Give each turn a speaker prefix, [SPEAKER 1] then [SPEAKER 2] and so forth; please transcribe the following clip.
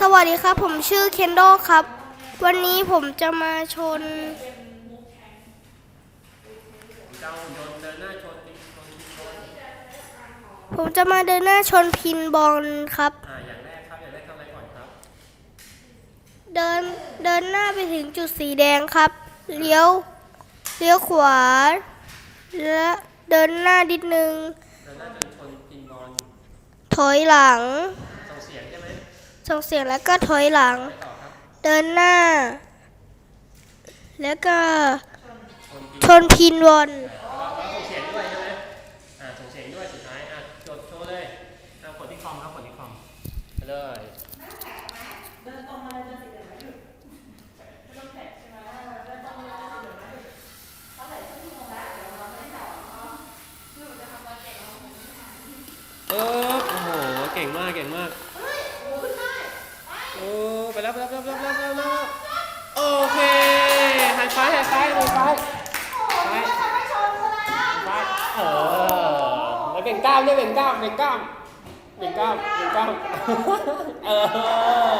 [SPEAKER 1] สวัสดีครับ ผมชื่อเคนโดครับ วันนี้ผมจะมาชน
[SPEAKER 2] เจ้าหุ่นยนต์เดินหน้าชนติชนชน
[SPEAKER 1] ผมจะมาเดินหน้าชนพินบอลครับ
[SPEAKER 2] อ่าอย่างแรกครับ อย่างแรกทำอะไรก่อนครับ
[SPEAKER 1] เดินเดินหน้าไปถึงจุดสีแดงครับ เลี้ยว เลี้ยวขวา และเดินหน้านิดนึง
[SPEAKER 2] เดินหน้าจนชนพินบอล
[SPEAKER 1] ถอยหลัง
[SPEAKER 2] ส่งเสียง
[SPEAKER 1] แล้วก็ถอยหลัง
[SPEAKER 2] ไปต่อครับ
[SPEAKER 1] เดินหน้า แล้วก็
[SPEAKER 2] ชนพิน
[SPEAKER 1] ชนพินบอล
[SPEAKER 2] แล้วก็ส่งเสียงด้วยใช่ไหมอ่าส่งเสียงด้วยสุดท้ายอะจดโชว์เลยเอากดที่คอมครับกดที่คอมไปเลยเออโอ้โห เก่งมาก เก่งมาก โอ้ไปแล้วไปแล้วไปแล้วไปแล้วไปแล้วไปแล้วโอเคไฮไฟว์ไฮไฟว์ไฮไฟว์ไฮไฟว์เออแล้วเป็นกล้ามด้วยเป็นกล้ามเป็นกล้ามเป็นกล้ามเป็นกล้ามเออ